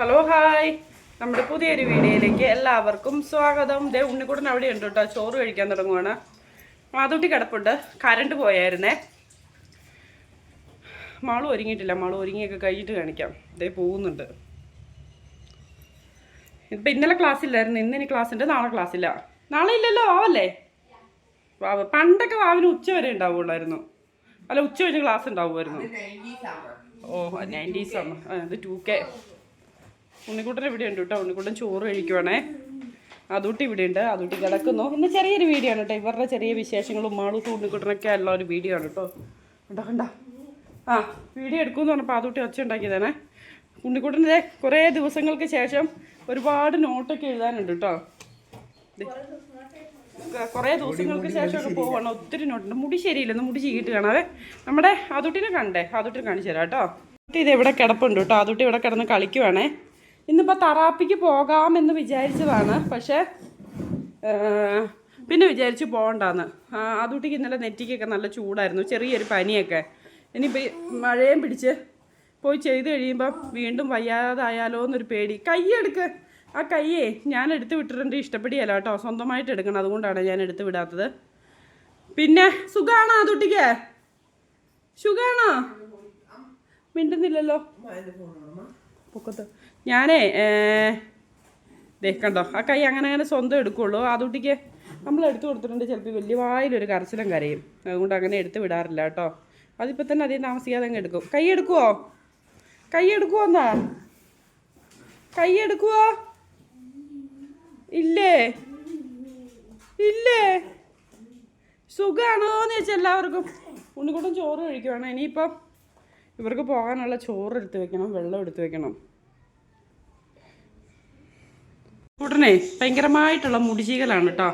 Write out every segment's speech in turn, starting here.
Hello hi നമ്മുടെ പുതിയൊരു വീഡിയോയിലേക്ക് എല്ലാവർക്കും സ്വാഗതം. ദേ ഉണ്ണിക്കൂടൻ അവിടെ ഉണ്ട് കേട്ടോ. ചോറ് കഴിക്കാൻ തുടങ്ങുവാണ്. മാതൂട്ടി കിടപ്പുണ്ട്. കരണ്ട് പോയായിരുന്നേ. മാൾ ഒരുങ്ങിയിട്ടില്ല. മാളു ഒരുങ്ങിയൊക്കെ കഴിഞ്ഞിട്ട് കാണിക്കാം. ദേ പോകുന്നുണ്ട്. ഇപ്പം ഇന്നലെ ക്ലാസ് ഇല്ലായിരുന്നു. ഇന്ന് ഇനി ക്ലാസ് ഉണ്ട്. നാളെ ക്ലാസ് ഇല്ല. നാളെ ഇല്ലല്ലോ ആവല്ലേ? വാവ്. പണ്ടൊക്കെ വാവിന് ഉച്ച വരെ ഉണ്ടാവുള്ളായിരുന്നു. അല്ല ഉച്ച കഴിഞ്ഞ് ക്ലാസ് ഉണ്ടാവുമായിരുന്നു. ഓ നയന്റീസ് ആണ് അത് ഇത് ടു കെ ഉണ്ണിക്കുട്ടൻ ഇവിടെ ഉണ്ട് കേട്ടോ. ഉണ്ണിക്കുട്ടൻ ചോറ് കഴിക്കുവാണേ. അതൂട്ടി ഇവിടെ ഉണ്ട്. അതൂട്ടി കിടക്കുന്നു. ഇന്ന് ചെറിയൊരു വീഡിയോ ആണ് കേട്ടോ. ഇവരുടെ ചെറിയ വിശേഷങ്ങളും മാളൂസും ഉണ്ണിക്കുട്ടനൊക്കെ ഉള്ള ഒരു വീഡിയോ ആണ് കേട്ടോ. കണ്ടോ കണ്ട? ആ വീഡിയോ എടുക്കുമെന്ന് പറഞ്ഞപ്പോൾ അതൂട്ടി ഒച്ച ഉണ്ടാക്കിയതാണേ. ഉണ്ണിക്കുട്ടന്റെ കുറേ ദിവസങ്ങൾക്ക് ശേഷം ഒരുപാട് നോട്ടൊക്കെ എഴുതാനുണ്ട് കേട്ടോ. കുറേ ദിവസങ്ങൾക്ക് ശേഷമൊക്കെ പോവാണ്. ഒത്തിരി നോട്ടുണ്ട്. മുടി ശരിയില്ല. മുടി ചീകിട്ട് കാണാവേ. നമ്മുടെ അതുട്ടിനെ കണ്ടേ. അതുട്ടിനെ കാണിച്ചു തരാം കേട്ടോ. ഇത് ഇവിടെ കിടപ്പുണ്ട് കേട്ടോ. അതുട്ടി ഇവിടെ കിടന്ന് കളിക്കുവാണേ. ഇന്നിപ്പോൾ തറാപ്പിക്ക് പോകാമെന്ന് വിചാരിച്ചതാണ്. പക്ഷേ പിന്നെ വിചാരിച്ചു പോകണ്ടാന്ന്. അതുട്ടിക്ക് ഇന്നലെ നെറ്റിക്കൊക്കെ നല്ല ചൂടായിരുന്നു. ചെറിയൊരു പനിയൊക്കെ. ഇനിയിപ്പോൾ മഴയും പിടിച്ച് പോയി ചെയ്ത് കഴിയുമ്പോൾ വീണ്ടും വയ്യാതായാലോ എന്നൊരു പേടി. കൈയെടുക്ക് ആ കയ്യേ ഞാൻ എടുത്ത് വിട്ടിട്ടുണ്ട്. ഇഷ്ടപ്പെടിയല്ല കേട്ടോ. സ്വന്തമായിട്ട് എടുക്കണം. അതുകൊണ്ടാണ് ഞാൻ എടുത്ത് വിടാത്തത്. പിന്നെ സുഖാണോ അതുട്ടിക്ക് സുഖാണോ? മിണ്ടുന്നില്ലല്ലോ. പൊക്കത്ത്. ഞാനേ ദേ കണ്ടോ ആ കൈ അങ്ങനെ അങ്ങനെ സ്വന്തം എടുക്കുള്ളൂ. അതുട്ടിക്ക് നമ്മൾ എടുത്തു കൊടുത്തിട്ടുണ്ട്. ചിലപ്പോൾ വലിയ വായിലൊരു കരച്ചിലും കരയും. അതുകൊണ്ട് അങ്ങനെ എടുത്ത് വിടാറില്ല കേട്ടോ. അതിപ്പോൾ തന്നെ അധികം താമസിക്കാതെ അങ്ങ് എടുക്കും. കൈ എടുക്കുവോ? കൈ എടുക്കുവോ എന്നാ? കൈ എടുക്കുവോ? ഇല്ലേ? ഇല്ലേ? സുഖാണോന്ന് ചോദിച്ചാൽ എല്ലാവർക്കും. ഉണ്ണിക്കൂട്ടം ചോറ് കഴിക്കുവാണ്. ഇനിയിപ്പം ഇവർക്ക് പോകാനുള്ള ചോറ് എടുത്ത് വെക്കണം വെള്ളം എടുത്ത് വെക്കണം. ഉടനെ ഭയങ്കരമായിട്ടുള്ള മുടിചീകലാണ് കേട്ടോ.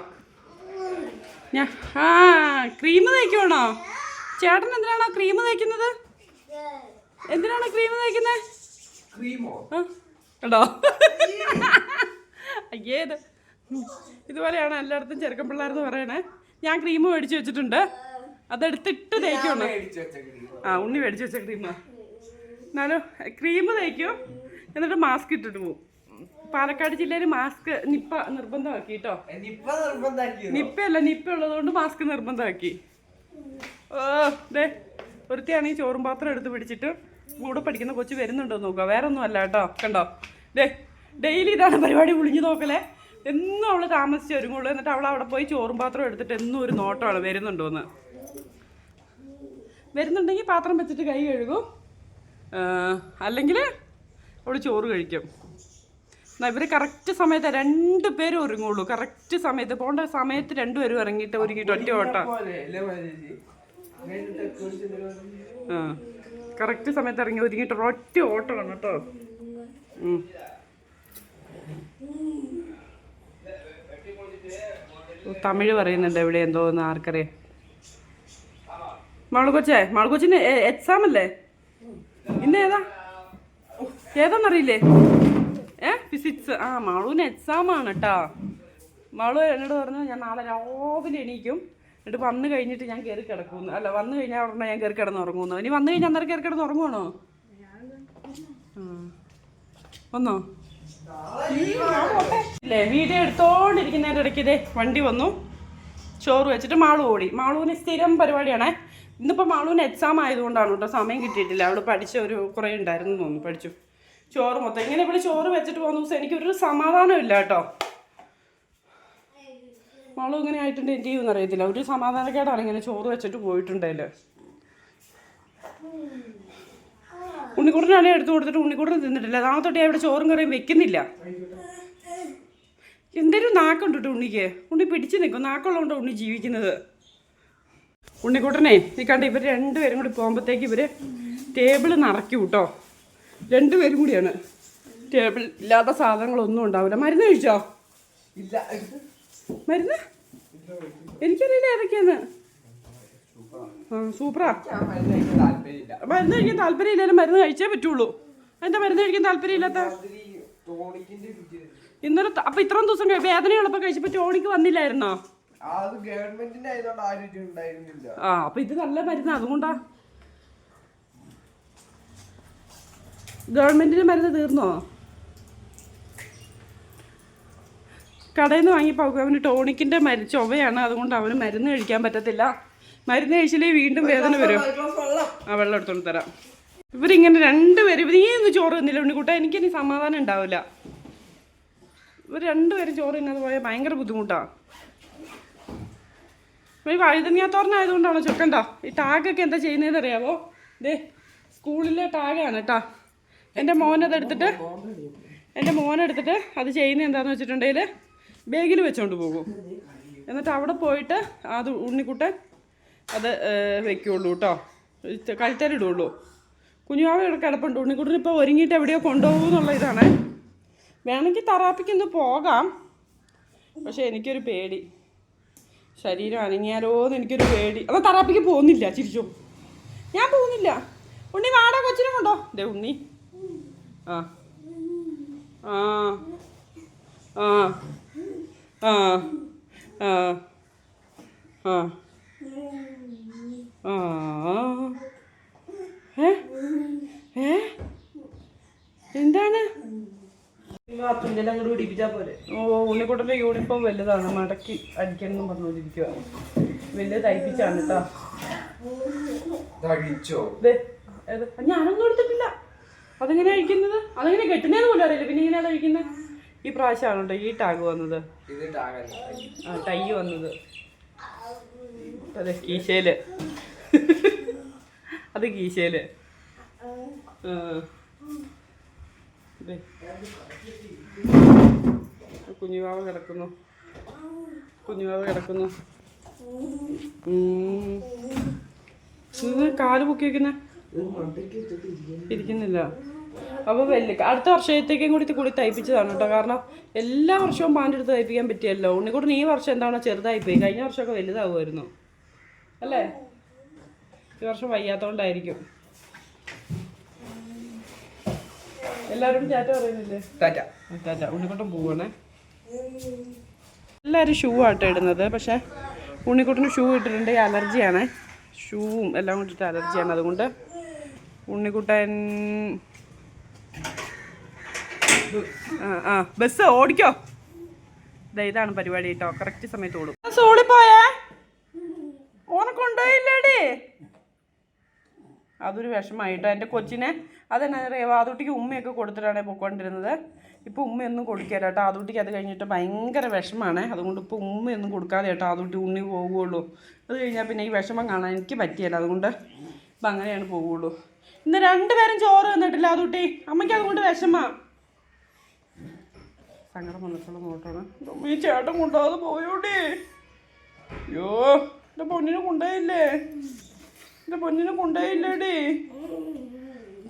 ഞാൻ ആ ക്രീം തേക്കുവാണോ? ചേട്ടൻ എന്തിനാണോ ക്രീം തേക്കുന്നത്? എന്തിനാണോ ക്രീം തേക്കുന്നത്? കേട്ടോ അയ്യേ ഇത്. ഇതുപോലെയാണ് എല്ലായിടത്തും ചെറുക്കൻ പിള്ളേർ എന്ന് പറയണേ. ഞാൻ ക്രീം മേടിച്ച് വെച്ചിട്ടുണ്ട്. അതെടുത്തിട്ട് തേക്കുവാണ്? ആ. ഉണ്ണി മേടിച്ച് വെച്ച ക്രീമാ എന്നാലും ക്രീം തേക്കും. എന്നിട്ട് മാസ്ക് ഇട്ടിട്ട് പോകും പാലക്കാട് ജില്ലയിൽ മാസ്ക് നിപ്പ നിർബന്ധമാക്കി കേട്ടോ. നിപ്പയല്ല നിപ്പ ഉള്ളതുകൊണ്ട് മാസ്ക് നിർബന്ധമാക്കി. ഓ ദേ ഒരുത്തിയാണെങ്കിൽ ചോറും പാത്രം എടുത്ത് പിടിച്ചിട്ട് കൂടെ പഠിക്കുന്ന കൊച്ചു വരുന്നുണ്ടോ നോക്കുക വേറെ ഒന്നും അല്ല കേട്ടോ. കണ്ടോ? ദേ ഡെയിലി ഇതാണ് പരിപാടി ഒളിഞ്ഞു നോക്കലേ. എന്നും അവൾ താമസിച്ച് ഒരുങ്ങുള്ളൂ എന്നിട്ട് അവൾ അവിടെ പോയി ചോറും പാത്രം എടുത്തിട്ട് എന്നും ഒരു നോട്ടമാണ് വരുന്നുണ്ടോന്ന് വരുന്നുണ്ടെങ്കിൽ പാത്രം വെച്ചിട്ട് കൈ കഴുകും. അല്ലെങ്കിൽ അവൾ ചോറ് കഴിക്കും. എന്നാൽ ഇവർ കറക്റ്റ് സമയത്ത് രണ്ട് പേരും ഒരുങ്ങുള്ളൂ. കറക്റ്റ് സമയത്ത് പോകേണ്ട സമയത്ത് രണ്ടുപേരും ഇറങ്ങിയിട്ട് ഒരുങ്ങിയിട്ട് ഒറ്റ ഓട്ട. ആ കറക്റ്റ് സമയത്ത് ഇറങ്ങി ഒരുങ്ങിയിട്ട് ഒറ്റ ഓട്ടമാണ് കേട്ടോ. തമിഴ് പറയുന്നുണ്ട് എവിടെ എന്തോന്ന് ആർക്കറിയാം. മാളുകൊച്ചേ മാളുകൊച്ചിന് എക്സാം അല്ലേ? ഇന്ന് ഏതാ? ഏതാന്നറിയില്ലേ? ഏ? ഫിസിക്സ് ആ മാളുവിന് എക്സാം ആണ് കേട്ടാ മാളു എന്നോട് പറഞ്ഞു ഞാൻ നാളെ രാവിലെ എണീക്കും. എന്നിട്ട് വന്നു കഴിഞ്ഞിട്ട് ഞാൻ കയറി കിടക്കുന്നു. അല്ല വന്നു കഴിഞ്ഞാൽ ഉടനെ ഞാൻ കയറി കിടന്ന് ഉറങ്ങുന്നു. ഇനി വന്നു കഴിഞ്ഞാൽ അന്നേരം കയറി കിടന്ന് ഉറങ്ങുവാണോ. വന്നോ? ഇല്ലേ വീഡിയോ എടുത്തോണ്ടിരിക്കുന്നതിന്റെ ഇടയ്ക്ക് ഇതേ വണ്ടി വന്നു. ചോറ് വെച്ചിട്ട് മാളു ഓടി. മാളുവിന് സ്ഥിരം പരിപാടിയാണേ. ഇന്നിപ്പോൾ മാളൂന് എക്സാം ആയതുകൊണ്ടാണ് കേട്ടോ സമയം കിട്ടിയിട്ടില്ല. അവൾ പഠിച്ച ഒരു കുറേ ഉണ്ടായിരുന്നു തോന്നുന്നു പഠിച്ചു. ചോറ് മൊത്തം. ഇങ്ങനെ ഇവിടെ ചോറ് വെച്ചിട്ട് പോകുന്ന ദിവസം എനിക്കൊരു സമാധാനമില്ല കേട്ടോ. മാളു ഇങ്ങനെ ആയിട്ടുണ്ട് എന്ത് ചെയ്യുമെന്ന് അറിയത്തില്ല. ഒരു സമാധാനക്കേടാണ് ഇങ്ങനെ ചോറ് വെച്ചിട്ട് പോയിട്ടുണ്ടേൽ ഉണ്ണിക്കുട്ടനാണ് എടുത്തു കൊടുത്തിട്ട് ഉണ്ണിക്കുട്ടൻ തിന്നിട്ടില്ല. നാളെ തൊട്ട് അവിടെ ചോറും കറിയും വെക്കുന്നില്ല. എന്തൊരു നാക്കുണ്ട് കേട്ടോ ഉണ്ണിക്ക്. ഉണ്ണി പിടിച്ചു നിൽക്കും. നാക്കുള്ളതുകൊണ്ടോ ഉണ്ണി ജീവിക്കുന്നത്. ഉണ്ണിക്കുട്ടനെ നീ കണ്ട ഇവർ രണ്ടുപേരും കൂടി പോകുമ്പോഴത്തേക്ക് ഇവർ ടേബിൾ നിറയ്ക്കും കേട്ടോ രണ്ടുപേരും കൂടിയാണ്. ടേബിൾ ഇല്ലാത്ത സാധനങ്ങളൊന്നും ഉണ്ടാവില്ല. മരുന്ന് കഴിച്ചോ? ഇല്ല. മരുന്ന്? എനിക്കറിയില്ല ഏതൊക്കെയാന്ന്. ആ സൂപ്പറാ. മരുന്ന് കഴിക്കാൻ താല്പര്യം ഇല്ലാലും മരുന്ന് കഴിച്ചേ പറ്റുള്ളൂ. എന്താ മരുന്ന് കഴിക്കാൻ താല്പര്യം ഇല്ലാത്ത ഇന്നലെ അപ്പൊ ഇത്രയും ദിവസം കഴി- വേദനയുള്ളപ്പോ കഴിച്ചപ്പോ ടോണിക്ക് വന്നില്ലായിരുന്നോ? ആ, അപ്പൊ ഇത് നല്ല മരുന്ന് അതുകൊണ്ടാ. ഗവൺമെന്റിന്റെ മരുന്ന് തീർന്നോ? കടയിൽ നിന്ന് വാങ്ങിയപ്പോൾ അവന് ടോണിക്കിന്റെ മരു ചൊവ്വയാണ് അതുകൊണ്ട് അവന് മരുന്ന് കഴിക്കാൻ പറ്റത്തില്ല. മരുന്ന് കഴിച്ചില്ലേ വീണ്ടും വേദന വരും. ആ വെള്ളം എടുത്തോണ്ട് തരാം. ഇവരിങ്ങനെ രണ്ടുപേരും നീ ഒന്ന് ചോറ് തന്നില്ല ഉണ്ണിക്കുട്ട? എനിക്കിനി സമാധാനം ഉണ്ടാവില്ല. ഇവർ രണ്ടുപേരും ചോറ് തന്നെ പോയാൽ ഭയങ്കര ബുദ്ധിമുട്ടാണ് ഈ വഴുതങ്ങിയാത്തോറിനായതുകൊണ്ടാണോ ചുക്കണ്ടോ ഈ ടാഗൊക്കെ എന്താ ചെയ്യുന്നതെന്ന് അറിയാമോ ദേ സ്കൂളിലെ ടാഗാണ് കേട്ടോ എന്റെ മോനതെടുത്തിട്ട് എന്റെ മോനെടുത്തിട്ട് അത് ചെയ്യുന്നത് എന്താണെന്ന് വെച്ചിട്ടുണ്ടെങ്കിൽ ബാഗിൽ വെച്ചോണ്ട് പോകും. എന്നിട്ട് അവിടെ പോയിട്ട് അത് ഉണ്ണിക്കുട്ടൻ അത് വെക്കുള്ളൂ കേട്ടോ കഴുത്തലിടുള്ളൂ കുഞ്ഞുമാവ് ഇവിടെ കിടപ്പുണ്ട്. ഉണ്ണിക്കുട്ടൻ ഇപ്പോൾ ഒരുങ്ങിയിട്ട് എവിടെയോ കൊണ്ടുപോകും എന്നുള്ള ഇതാണ്. വേണമെങ്കിൽ തറാപ്പിക്കൊന്ന് പോകാം. പക്ഷേ എനിക്കൊരു പേടി. ശരീരം അനങ്ങിയാലോ എന്ന് എനിക്കൊരു പേടി. അപ്പം തറാപ്പിക്ക് പോകുന്നില്ല ചിരിച്ചു. ഞാൻ പോകുന്നില്ല. ഉണ്ണി വാടാ കൊച്ചിനെ കൊണ്ടോ. ദേ ഉണ്ണി. ആ. ആ. ആ. ആ. ആ. ആ. ആ ഏ ഏ എന്താണ് പിടിപ്പിച്ചാ പോലെ ഓ ഉണ്ണിക്കുട്ടന്റെ യൂണിഫോം വലുതാണ്. മടക്കി അടിക്കണം പറഞ്ഞുകൊണ്ടിരിക്കുക വലിയ തയ്പ്പിച്ചാണ് കേട്ടോ? ഞാനൊന്നും എടുത്തിട്ടില്ല. അതെങ്ങനെ അഴിക്കുന്നത് അതെങ്ങനെ കെട്ടുന്നതെന്ന് പോലും അറിയില്ല. പിന്നെ ഇങ്ങനെ അഴിക്കുന്നത് ഈ പ്രാവശ്യമാണ് കേട്ടോ ഈ ടാഗ് വന്നത്. ഇത് ടാഗല്ല ആ ടൈ വന്നത്. അതെ കീശയിൽ അത് കീശയിൽ ആ. ദേ. കുഞ്ഞുവാവ കിടക്കുന്നു. കുഞ്ഞുവാവ് കിടക്കുന്നു. കാൽ പൊക്കി. ഇരിക്കുന്നില്ല. അപ്പോൾ വലിയ അടുത്ത വർഷത്തേക്കും കൂടി കൂടി തയ്പ്പിച്ചതാണ് കേട്ടോ. കാരണം എല്ലാ വർഷവും പാന്റെ അടുത്ത് തയ്പ്പിക്കാൻ പറ്റിയല്ലോ. ഉണ്ണിക്കൂട്ടിന് ഈ വർഷം എന്താണോ ചെറുതായിപ്പോയി. കഴിഞ്ഞ വർഷമൊക്കെ വലുതാവുമായിരുന്നു. അല്ലേ? ഈ വർഷം വയ്യാത്തോണ്ടായിരിക്കും. എല്ലാവരും ടാറ്റ പറയുന്നില്ലേ? ടാറ്റ. ടാറ്റ. ഉണ്ണിക്കുട്ടൻ പോവണേ. എല്ലാവരും ഷൂ ആട്ടോ ഇടുന്നത്. പക്ഷേ ഉണ്ണിക്കുട്ടന് ഷൂ ഇട്ടിട്ടുണ്ട്. അലർജിയാണ്. ഷൂവും എല്ലാം കൊണ്ടിട്ട് അലർജിയാണ്. അതുകൊണ്ട് ഉണ്ണിക്കുട്ടൻ ആ ആ ബസ് ഓടിക്കോ. ഇതാണ് പരിപാടി കേട്ടോ. കറക്റ്റ് സമയത്ത് ഓടും. സോളി പോയേ ഓനെ കൊണ്ടുപോയില്ലേടി. അതൊരു വിഷമായിട്ടോ. എന്റെ കൊച്ചിനെ അതെന്നാ അറിയാം? ആദൂട്ടിക്ക് ഉമ്മയൊക്കെ കൊടുത്തിട്ടാണ് പൊയ്ക്കൊണ്ടിരുന്നത്. ഇപ്പോൾ ഉമ്മയൊന്നും കൊടുക്കരുത് കേട്ടോ. ആദൂട്ടിക്ക് അത് കഴിഞ്ഞിട്ട് ഭയങ്കര വിഷമാണ്. അതുകൊണ്ട് ഇപ്പോൾ ഉമ്മയൊന്നും കൊടുക്കാതെ കേട്ടോ ആദൂട്ടി ഉണ്ണി പോവുകയുള്ളൂ. അത് കഴിഞ്ഞാൽ പിന്നെ ഈ വിഷമം കാണാൻ എനിക്ക് പറ്റിയല്ല അതുകൊണ്ട് ഇപ്പം അങ്ങനെയാണ് പോവുള്ളൂ ഇന്ന് രണ്ടുപേരും ചോറ് തന്നിട്ടില്ല ആദൂട്ടി. അമ്മയ്ക്ക് അതുകൊണ്ട് വിഷമാ. സങ്കടം വന്നിട്ടുള്ള നോട്ടാണ് ഈ ചേട്ടൻ കൊണ്ടുപോകാതെ പോയോടി. അയ്യോ എന്റെ പൊന്നിനെ കൊണ്ടുപോയില്ലേ? എന്റെ പൊന്നിനെ കൊണ്ടുപോയില്ലേടി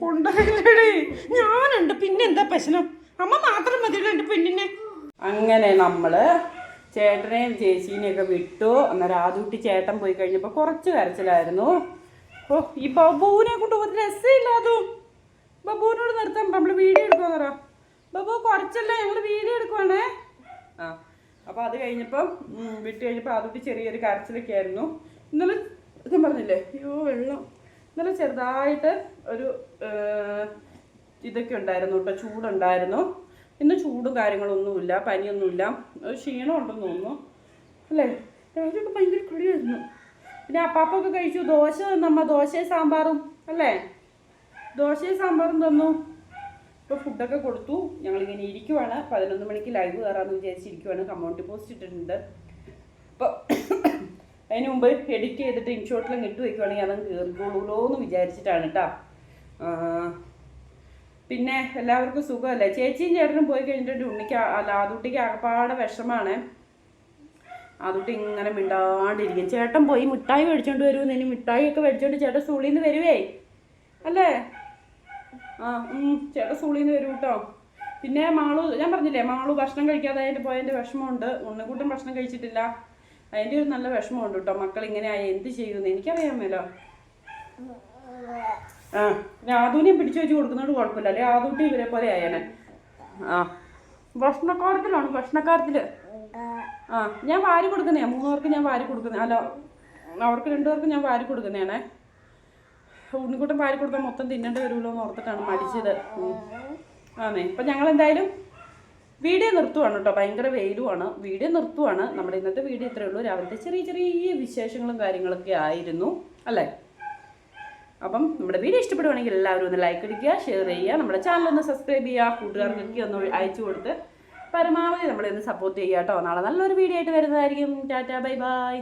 കൊണ്ടുപോയില്ലേടി ഞാനുണ്ട്. പിന്നെന്താ പ്രശ്നം? അമ്മ മാത്രം മതിയല്ലോ എന്റെ പെണ്ണിനെ അങ്ങനെ നമ്മൾ ചേട്ടനെയും ചേച്ചീനെയൊക്കെ വിട്ടു. അന്നേരം ആദ്യൂട്ടി ചേട്ടൻ പോയി കഴിഞ്ഞപ്പോൾ കുറച്ച് കരച്ചിലായിരുന്നു. ഓ ഈ ബബുവിനെ കൊണ്ട് ഒരു രസമില്ല അതും. ബബുവിനോട് നിർത്താൻ നമ്മൾ വീഡിയോ എടുക്കാൻ പറ. ബബു കുറച്ചല്ല? ഞങ്ങൾ വീഡിയോ എടുക്കുവാണേ. ആ അപ്പോൾ അത് കഴിഞ്ഞപ്പം വിട്ടു വിട്ട് കഴിഞ്ഞപ്പോൾ ആദ്യൂട്ടി ചെറിയൊരു കരച്ചിലൊക്കെ ആയിരുന്നു. ഇന്നലെ ഞാൻ പറഞ്ഞില്ലേ? അയ്യോ വെള്ളം. നല്ല ചെറുതായിട്ട് ഒരു ഇതൊക്കെ ഉണ്ടായിരുന്നു കേട്ടോ. ചൂടുണ്ടായിരുന്നു. ഇന്ന് ചൂടും കാര്യങ്ങളൊന്നുമില്ല പനിയൊന്നുമില്ല. ഒരു ക്ഷീണം ഉണ്ടെന്ന് തോന്നുന്നു. അല്ലേ? രാവിലെയൊക്കെ ഭയങ്കര കളിയായിരുന്നു പിന്നെ അപ്പാപ്പൊക്കെ കഴിച്ചു. ദോശ തന്നമ്മ ദോശയും സാമ്പാറും. അല്ലേ? ദോശയും സാമ്പാറും തന്നു. ഇപ്പോൾ ഫുഡൊക്കെ കൊടുത്തു. ഞങ്ങളിങ്ങനെ ഇരിക്കുവാണ്. പതിനൊന്ന് മണിക്ക് ലൈവ് കയറാമെന്ന് വിചാരിച്ചിരിക്കുവാണ്. കമ്മ്യൂണിറ്റി പോസ്റ്റ് ഇട്ടിട്ടുണ്ട്. അപ്പോൾ അതിന് മുമ്പ് എഡിറ്റ് ചെയ്തിട്ട് ഇൻഷോട്ടിലും ഇട്ട് വെക്കുവാണെങ്കിൽ അതങ്ങ് കയറിക്കോളൂലോ എന്ന് വിചാരിച്ചിട്ടാണ് കേട്ടോ പിന്നെ എല്ലാവർക്കും സുഖമല്ലേ ചേച്ചിയും ചേട്ടനും പോയി കഴിഞ്ഞിട്ട് ഉണ്ണിക്ക് അല്ല ആദുട്ടിക്ക് അകപ്പാടെ വിഷമാണ്. ആദുട്ടി ഇങ്ങനെ മിണ്ടാണ്ടിരിക്കും. ചേട്ടൻ പോയി മിഠായി മേടിച്ചോണ്ട് വരുമെന്ന് ഇനി മിഠായി ഒക്കെ മേടിച്ചോണ്ട് ചേട്ടൻ സ്കൂളിൽ നിന്ന് വരുവേ? അല്ലേ? ആ ചേട്ടൻ സ്കൂളിൽ നിന്ന് വരും കേട്ടോ പിന്നെ മാളു ഞാൻ പറഞ്ഞില്ലേ മാളു ഭക്ഷണം കഴിക്കാതായിട്ട് പോയതിന്റെ വിഷമമുണ്ട്. ഉണ്ണിക്കൂട്ടും ഭക്ഷണം കഴിച്ചിട്ടില്ല. അതിന്റെ ഒരു നല്ല വിഷമമുണ്ട് കേട്ടോ. മക്കൾ ഇങ്ങനെ ആയി എന്ത് ചെയ്യുമെന്ന് എനിക്കറിയാമല്ലോ ആ പിന്നെ ആദൂനെ പിടിച്ചു വെച്ച് കൊടുക്കുന്നതുകൊണ്ട് കുഴപ്പമില്ല. അല്ലെ? ആദൂട്ടി ഇവരെ പോലെ ആയേനെ. ആ. ഭക്ഷണക്കാരത്തിലാണ്? ഭക്ഷണക്കാരത്തിൽ ആ ഞാൻ വാരി കൊടുക്കുന്നതാണ് മൂന്ന് പേർക്ക് ഞാൻ വാരി കൊടുക്കുന്ന അല്ല അവർക്ക് രണ്ടു പേർക്ക് ഞാൻ വാരി കൊടുക്കുന്നതാണേ. ഉണ്ണിക്കുട്ടൻ വാരി കൊടുത്താൽ മൊത്തം തിന്നേണ്ടി വരുമല്ലോ എന്ന് ഓർത്തിട്ടാണ് മടിച്ചത്. ആണേ ഇപ്പം ഞങ്ങൾ എന്തായാലും വീഡിയോ നിർത്തുവാണ് കേട്ടോ. ഭയങ്കര വെയിലുമാണ് വീഡിയോ നിർത്തുവാണ്. നമ്മുടെ ഇന്നത്തെ വീഡിയോ ഇത്രയേ ഉള്ളൂ. രാവിലത്തെ ചെറിയ ചെറിയ വിശേഷങ്ങളും കാര്യങ്ങളൊക്കെ ആയിരുന്നു അല്ലേ? അപ്പം നമ്മുടെ വീഡിയോ ഇഷ്ടപ്പെടുവാണെങ്കിൽ എല്ലാവരും ഒന്ന് ലൈക്ക് അടിക്കുക ഷെയർ ചെയ്യുക നമ്മുടെ ചാനൽ ഒന്ന് സബ്സ്ക്രൈബ് ചെയ്യുക കൂട്ടുകാർക്കൊക്കെ ഒന്ന് അയച്ചു കൊടുത്ത് പരമാവധി നമ്മളെ ഒന്ന് സപ്പോർട്ട് ചെയ്യുക കേട്ടോ. നാളെ നല്ലൊരു വീഡിയോ ആയിട്ട് വരുന്നതായിരിക്കും. Tata bye bye